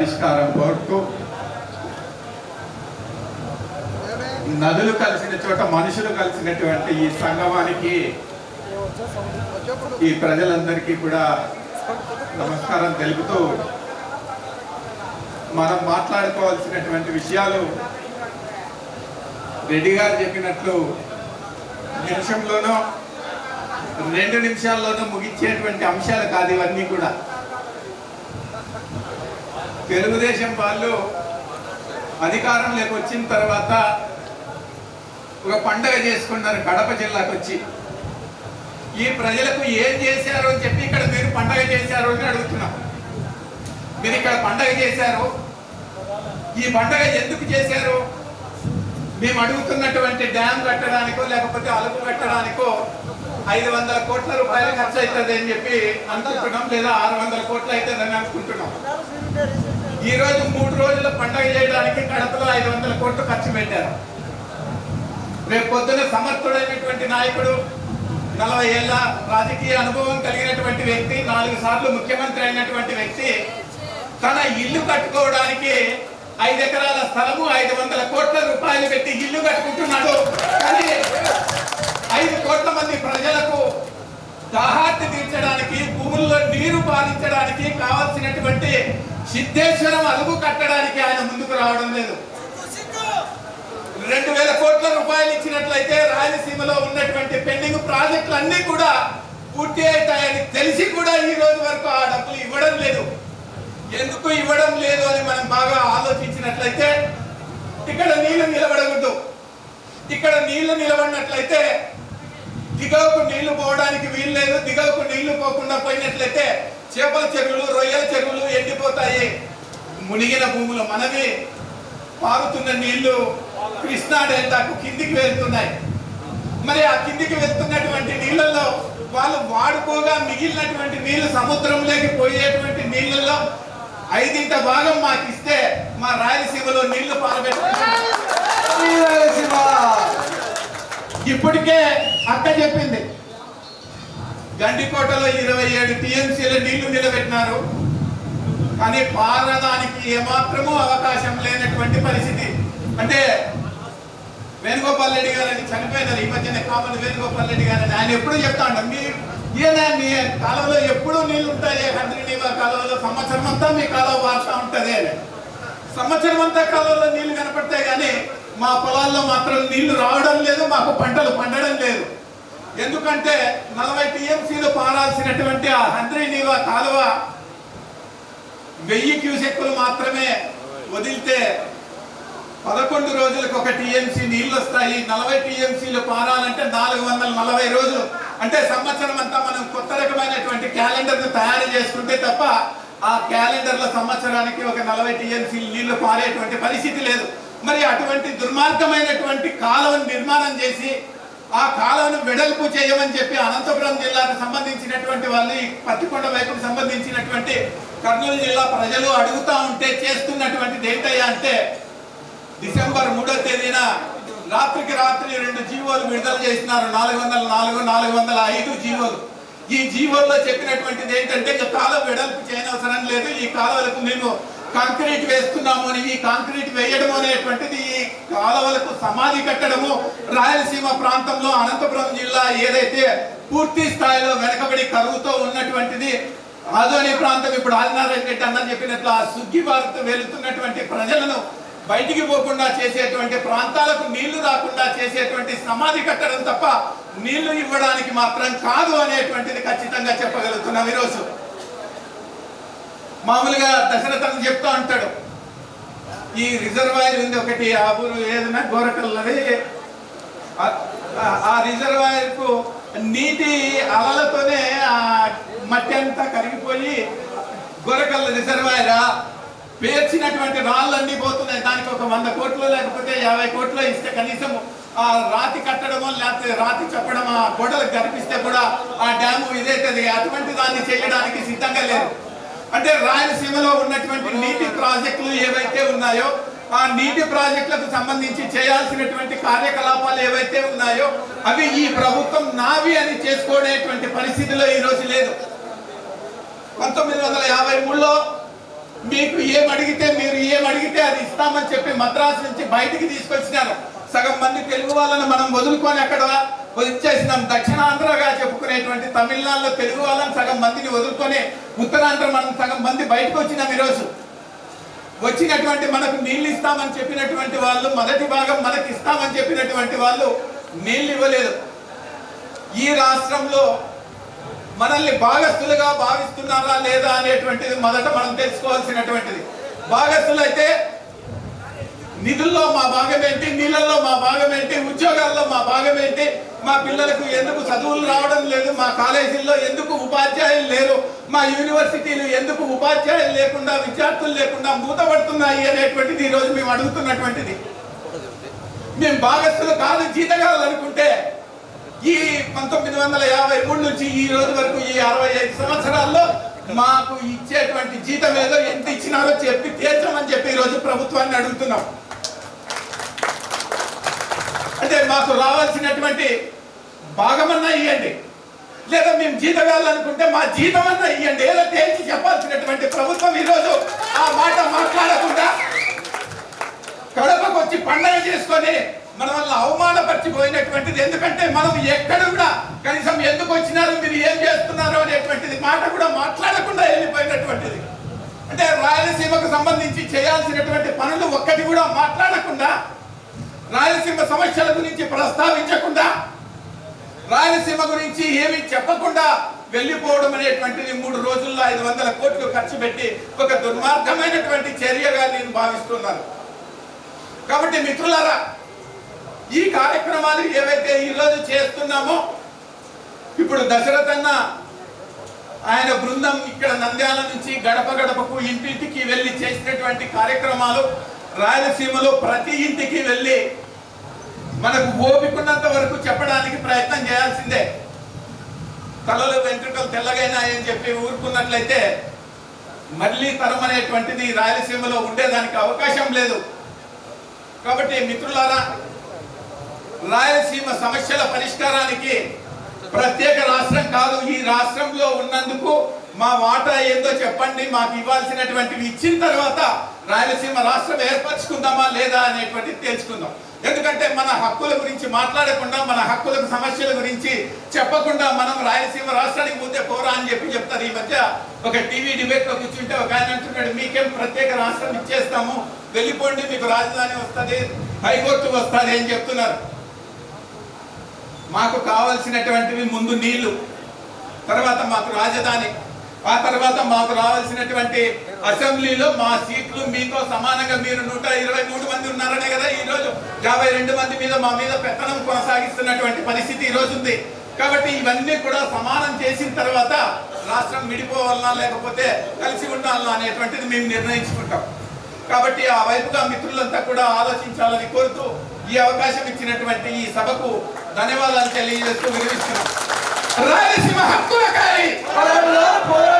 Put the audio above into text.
పరిష్కారం కోరుతూ నదులు కలిసిన చోట మనుషులు కలిసినటువంటి ఈ సంగమానికి ఈ ప్రజలందరికీ కూడా నమస్కారం తెలుపుతూ మనం మాట్లాడుకోవాల్సినటువంటి విషయాలు రెడ్డి గారు చెప్పినట్లు నిమిషంలోనో రెండు నిమిషాల్లోనూ ముగించేటువంటి అంశాలు కాదు ఇవన్నీ కూడా. తెలుగుదేశం వాళ్ళు అధికారంలోకి వచ్చిన తర్వాత ఒక పండగ చేసుకున్నారు కడప జిల్లాకు వచ్చి ఈ ప్రజలకు ఏం చేశారు అని చెప్పి ఇక్కడ మీరు పండగ చేశారు అని అడుగుతున్నాం. మీరు ఇక్కడ పండగ చేశారు. ఈ పండగ ఎందుకు చేశారు? మేము అడుగుతున్నటువంటి డ్యామ్ కట్టడానికో లేకపోతే అలుపు కట్టడానికో ఐదు వందల కోట్ల రూపాయలు ఖర్చు అవుతుంది అని చెప్పి అనుకుంటున్నాం లేదా ఆరు వందల కోట్లు అవుతుందని అనుకుంటున్నాం. ఈ రోజు మూడు రోజుల పండగ చేయడానికి కడపలో ఐదు వందల కోట్లు ఖర్చు పెట్టారు. రేపు పొద్దున సమర్థుడైనటువంటి నాయకుడు నలభై ఏళ్ళ రాజకీయ అనుభవం కలిగినటువంటి వ్యక్తి నాలుగు సార్లు ముఖ్యమంత్రి అయినటువంటి వ్యక్తి తన ఇల్లు కట్టుకోవడానికి ఐదు ఎకరాల స్థలము ఐదు వందల కోట్ల రూపాయలు పెట్టి ఇల్లు కట్టుకుంటున్నాడు. కానీ ఐదు కోట్ల మంది ప్రజలకు దాహార్తి తీర్చడానికి భూముల్లో నీరు పాలించడానికి కావాల్సినటువంటి సిద్ధేశ్వరం అలుగు కట్టడానికి ఆయన ముందుకు రావడం లేదు. రెండు వేల కోట్ల రూపాయలు ఇచ్చినట్లయితే రాయలసీమలో ఉన్నటువంటి పెండింగ్ ప్రాజెక్టులు అన్ని కూడా పూర్తి అవుతాయని తెలిసి కూడా ఈ రోజు వరకు ఆ డబ్బులు ఇవ్వడం లేదు. ఎందుకు ఇవ్వడం లేదు అని మనం బాగా ఆలోచించినట్లయితే ఇక్కడ నీళ్ళు నిలబడకూడదు. ఇక్కడ నీళ్ళు నిలబడినట్లయితే దిగవకు నీళ్ళు పోవడానికి వీలు లేదు. దిగవకు నీళ్ళు పోకుండా పోయినట్లయితే చేపల చెరువులు రొయ్యల చెరువులు ఎండిపోతాయి. మునిగిన భూములు మనవి పారుతున్న నీళ్ళు కృష్ణా డెల్టాకు కిందికి వెళ్తున్నాయి. మరి ఆ కిందికి వెళ్తున్నటువంటి నీళ్ళల్లో వాళ్ళు వాడుకోగా మిగిలినటువంటి నీళ్ళు సముద్రంలోకి పోయేటువంటి నీళ్ళల్లో ఐదింట భాగం మాకు ఇస్తే మా రాయలసీమలో నీళ్ళు పారబెట్టుకుంటాం. ఇప్పటికే అక్క చెప్పింది గండికోటలో ఇరవై ఏడు టీఎంసీల నీళ్ళు నిలబెట్టినారు. కానీ పారడానికి ఏమాత్రము అవకాశం లేనటువంటి పరిస్థితి. అంటే వేణుగోపాల్ రెడ్డి గారు అని చనిపోయినారు. ఈ మధ్యన కామన్ వేణుగోపాల్ రెడ్డి గారు అని ఆయన ఎప్పుడు చెప్తా ఉంటాం మీ ఏనా మీ కాలంలో ఎప్పుడూ నీళ్ళు ఉంటాయి హండ్రి కాలంలో సంవత్సరం అంతా మీ కాలం వాడుతూ ఉంటుంది అని. సంవత్సరం అంతా కాలంలో నీళ్ళు కనపడతాయి కానీ మా పొలాల్లో మాత్రం నీళ్ళు రావడం లేదు మాకు పంటలు పండడం లేదు. ఎందుకంటే నలభై టీఎంసీలు పారాల్సినటువంటి ఆ హంద్రీ నీవా కాలువ వెయ్యి క్యూసెక్కులు మాత్రమే వదిలితే పదకొండు రోజులకు ఒక టీఎంసీ నీళ్ళు వస్తాయి నలభై టీఎంసీలు పారాలంటే నాలుగు వందల నలభై రోజులు. అంటే సంవత్సరం అంతా మనం కొత్త రకమైనటువంటి క్యాలెండర్ను తయారు చేసుకుంటే తప్ప ఆ క్యాలెండర్లో సంవత్సరానికి ఒక నలభై టీఎంసీ నీళ్ళు పారేటువంటి పరిస్థితి లేదు. మరి అటువంటి దుర్మార్గమైనటువంటి కాలువను నిర్మాణం చేసి ఆ కాలువను వెడల్పు చేయమని చెప్పి అనంతపురం జిల్లాకు సంబంధించినటువంటి వాళ్ళు పత్తికొండ వైపుకు సంబంధించినటువంటి కర్నూలు జిల్లా ప్రజలు అడుగుతా ఉంటే చేస్తున్నటువంటిది ఏంటయ్యా అంటే డిసెంబర్ మూడో తేదీన రాత్రికి రాత్రి రెండు జీవోలు విడుదల చేసినారు. నాలుగు వందల నాలుగు నాలుగు వందల ఐదు జీవోలు. ఈ జీవోల్లో చెప్పినటువంటిది ఏంటంటే కాలం కాలువ వెడల్పు చేయనవసరం లేదు. ఈ కాలువలకు మేము కాంక్రీట్ వేస్తున్నాము అని ఈ కాంక్రీట్ వేయడం అనేటువంటిది ఈ కాలువలకు సమాధి కట్టడము రాయలసీమ ప్రాంతంలో అనంతపురం జిల్లా ఏదైతే పూర్తి స్థాయిలో వెనకబడి కరువుతో ఉన్నటువంటిది ఆదోని ప్రాంతం ఇప్పుడు ఆదినారాయణ రెడ్డి అన్న చెప్పినట్లు ఆ సుగ్గి వారితో వెళుతున్నటువంటి ప్రజలను బయటికి పోకుండా చేసేటువంటి ప్రాంతాలకు నీళ్ళు రాకుండా చేసేటువంటి సమాధి కట్టడం తప్ప నీళ్ళు ఇవ్వడానికి మాత్రం కాదు అనేటువంటిది ఖచ్చితంగా చెప్పగలుగుతున్నాం ఈరోజు. మామూలుగా దశరథన్ చెప్తా ఉంటాడు. ఈ రిజర్వాయర్ ఉంది ఒకటి ఆ ఊరు ఏదైనా గోరకల్లది ఆ- రిజర్వాయర్కు నీటి అలలతోనే ఆ మట్టి అంతా కరిగిపోయి గొరకల్ల రిజర్వాయరా పేర్చినటువంటి రాళ్ళన్నీ పోతున్నాయి. దానికి ఒక వంద కోట్లు లేకపోతే యాభై కోట్లు ఇస్తే కనీసం ఆ రాతి కట్టడమో లేకపోతే రాతి చెప్పడం ఆ గొడవలు కనిపిస్తే కూడా ఆ డ్యాము ఇదైతుంది. అటువంటి దాన్ని చేయడానికి సిద్ధంగా లేదు. అంటే రాయలసీమలో ఉన్నటువంటి నీటి ప్రాజెక్టులు ఏవైతే ఉన్నాయో ఆ నీటి ప్రాజెక్టులకు సంబంధించి చేయాల్సినటువంటి కార్యకలాపాలు ఏవైతే ఉన్నాయో అవి ఈ ప్రభుత్వం నావి అని చేసుకోనేటువంటి పరిస్థితిలో ఈరోజు లేదు. పంతొమ్మిది వందల యాభై మూడులో మీకు ఏమడిగితే అడిగితే మీరు ఏమడిగితే అది ఇస్తామని చెప్పి మద్రాసు నుంచి బయటికి తీసుకొచ్చినారు. సగం మంది తెలుగు వాళ్ళని మనం వదులుకొని అక్కడ వచ్చేసినాం దక్షిణాంధ్రగా చెప్పుకునేటువంటి తమిళనాడులో తెలుగు వాళ్ళని సగం మందిని వదులుకొని ఉత్తరాంధ్ర మనం సగం మంది బయటకు వచ్చినాం ఈరోజు. వచ్చినటువంటి మనకు నీళ్ళు ఇస్తామని చెప్పినటువంటి వాళ్ళు మొదటి భాగం మనకి ఇస్తామని చెప్పినటువంటి వాళ్ళు నీళ్ళు ఇవ్వలేదు ఈ రాష్ట్రంలో మనల్ని భాగస్థులుగా భావిస్తున్నారా లేదా అనేటువంటిది మొదట మనం తెలుసుకోవాల్సినటువంటిది. భాగస్థులు అయితే నిధుల్లో మా భాగం ఏంటి నీళ్ళల్లో మా భాగం ఏంటి ఉద్యోగాల్లో మా భాగం ఏంటి మా పిల్లలకు ఎందుకు చదువులు రావడం లేదు? మా కాలేజీల్లో ఎందుకు ఉపాధ్యాయులు లేరు? మా యూనివర్సిటీలు ఎందుకు ఉపాధ్యాయులు లేకుండా విద్యార్థులు లేకుండా మూతపడుతున్నాయి అనేటువంటిది ఈరోజు మేము అడుగుతున్నటువంటిది. మేము భాగస్థులు కాదు జీతగాలనుకుంటే ఈ పంతొమ్మిది వందల యాభై మూడు నుంచి ఈ రోజు వరకు ఈ అరవై ఐదు సంవత్సరాల్లో మాకు ఇచ్చేటువంటి జీతం ఏదో ఎంత ఇచ్చినారో చెప్పి తీర్చమని చెప్పి ఈరోజు ప్రభుత్వాన్ని అడుగుతున్నాం అంటే మాకు రావాల్సినటువంటి భాగమన్నా ఇవ్వండి లేదా మేము జీతం వేయాలనుకుంటే మా జీతం అన్నా ఇవ్వండి ఏదో తేల్చి చెప్పాల్సినటువంటి ప్రభుత్వం ఈరోజు ఆ మాట మాట్లాడకుండా కడపకు వచ్చి పండగ చేసుకొని మన వల్ల అవమానపరిచిపోయినటువంటిది. ఎందుకంటే మనం ఎక్కడ కూడా కనీసం ఎందుకు వచ్చినారు మీరు ఏం చేస్తున్నారు అనేటువంటిది మాట కూడా మాట్లాడకుండా వెళ్ళిపోయినటువంటిది. అంటే రాయలసీమకు సంబంధించి చేయాల్సినటువంటి పనులు ఒక్కటి కూడా మాట్లాడకుండా రాయలసీమ సమస్యల గురించి ప్రస్తావించకుండా రాయలసీమ గురించి ఏమీ చెప్పకుండా వెళ్ళిపోవడం అనేటువంటిది మూడు రోజుల్లో ఐదు వందల కోట్లు ఖర్చు పెట్టి ఒక దుర్మార్గమైనటువంటి చర్యగా నేను భావిస్తున్నాను. కాబట్టి మిత్రులారా ఈ కార్యక్రమాలు ఏవైతే ఈరోజు చేస్తున్నామో ఇప్పుడు దశరథన్న ఆయన బృందం ఇక్కడ నంద్యాల నుంచి గడప గడపకు ఇంటింటికి వెళ్ళి చేసినటువంటి కార్యక్రమాలు రాయలసీమలో ప్రతి ఇంటికి వెళ్ళి మనకు ఓపికన్నంత వరకు చెప్పడానికి ప్రయత్నం చేయాల్సిందే. తలలు వెంట్రుకలు తెల్లగైనాయని చెప్పి ఊరుకున్నట్లయితే మళ్ళీ తరం అనేటువంటిది రాయలసీమలో ఉండేదానికి అవకాశం లేదు. కాబట్టి మిత్రులారా రాయలసీమ సమస్యల పరిష్కారానికి ప్రత్యేక రాష్ట్రం కాదు. ఈ రాష్ట్రంలో ఉన్నందుకు మా వాటా ఏందో చెప్పండి మాకు ఇవ్వాల్సినటువంటివి ఇచ్చిన తర్వాత రాయలసీమ రాష్ట్రం ఏర్పరచుకుందామా లేదా అనేటువంటిది తెలుసుకుందాం ఎందుకంటే మన హక్కుల గురించి మాట్లాడకుండా మన హక్కులకు సమస్యల గురించి చెప్పకుండా మనం రాయలసీమ రాష్ట్రానికి ముందే పోరా అని చెప్పి చెప్తారు. ఈ మధ్య ఒక టీవీ డిబేట్లో కూర్చుంటే ఒక ఆయన అంటున్నాడు మీకేం ప్రత్యేక రాష్ట్రం ఇచ్చేస్తాము? వెళ్ళిపోండి మీకు రాజధాని వస్తుంది హైకోర్టు వస్తుంది అని చెప్తున్నారు. మాకు కావాల్సినటువంటివి ముందు నీళ్ళు తర్వాత మాకు రాజధాని. ఆ తర్వాత మాకు రావాల్సినటువంటి అసెంబ్లీలో మా సీట్లు మీతో సమానంగా మీరు నూట ఇరవై మూడు మంది ఉన్నారనే కదా ఈ రోజు. యాభై రెండు మంది మీద మా మీద పెత్తనం కొనసాగిస్తున్నటువంటి పరిస్థితి ఈ రోజు ఉంది. కాబట్టి ఇవన్నీ కూడా సమానం చేసిన తర్వాత రాష్ట్రం విడిపోవాలన్నా లేకపోతే కలిసి ఉండాలన్నా అనేటువంటిది మేము నిర్ణయించుకుంటాం. కాబట్టి ఆ వైపుగా మిత్రులంతా కూడా ఆలోచించాలని కోరుతూ ఈ అవకాశం ఇచ్చినటువంటి ఈ సభకు ధన్యవాదాలు తెలియజేస్తూ వినిపిస్తున్నాం. రాయలసీమ హక్కుల కానీ పోరాడారు